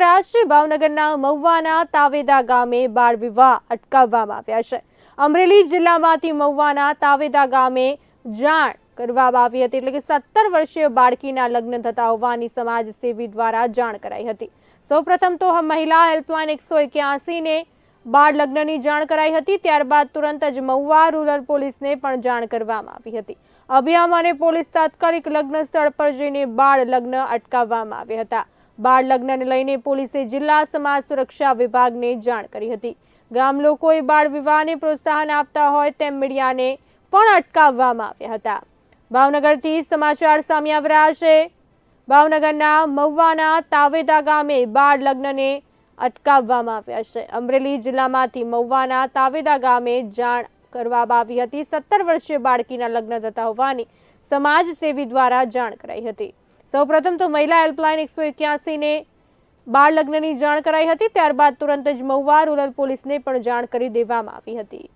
છે ભાવનગરના મહુવાના તાવેદા ગામે બાળ વિવાહ અટકાવવામાં આવ્યા છે. અમરેલી જિલ્લામાંથી મહુવાના તાવેદા ગામે જાણ કરવામાં આવી હતી એટલે કે સત્તર વર્ષીય બાળકીના લગ્ન થતા હોવાની સમાજ સેવી દ્વારા જાણ કરાઈ હતી. સૌપ્રથમ તો મહિલા હેલ્પલાઇન એકસો એક્યાસીને બાળ લગ્નની જાણ કરાઈ હતી. ત્યારબાદ તુરંત જ મહુવા રૂરલ પોલીસને પણ જાણ કરવામાં આવી હતી. અભિયામ અને પોલીસ તાત્કાલિક લગ્ન સ્થળ પર જઈને બાળ લગ્ન અટકાવવામાં આવ્યા હતા. બાળ લગ્નને લઈને પોલીસે જિલ્લા સમાજ સુરક્ષા વિભાગને જાણ કરી હતી. ગામ લોકોએ બાળ વિવાહને પ્રોત્સાહન આપતા હોય તેમ મીડિયાને પણ અટકાવવામાં આવ્યા હતા. ભાવનગરથી સમાચાર સામે આવ્યા છે. ભાવનગરના મહુવાના તાવેદા ગામે બાળ લગ્નને અટકાવવામાં આવ્યા છે. અમરેલી જિલ્લામાંથી મહુવાના તાવેદા ગામે જાણ કરવામાં આવી હતી. સત્તર વર્ષીય બાળકીના લગ્ન થતા હોવાની સમાજ સેવી દ્વારા જાણ કરાઈ હતી. સૌપ્રથમ તો મહિલા હેલ્પલાઇન એકસો એક્યાસીને બાળ લગ્નની જાણ કરાઈ હતી, ત્યારબાદ તુરંત જ મહુવા રૂરલ પોલીસને પણ જાણ કરી દેવામાં આવી હતી.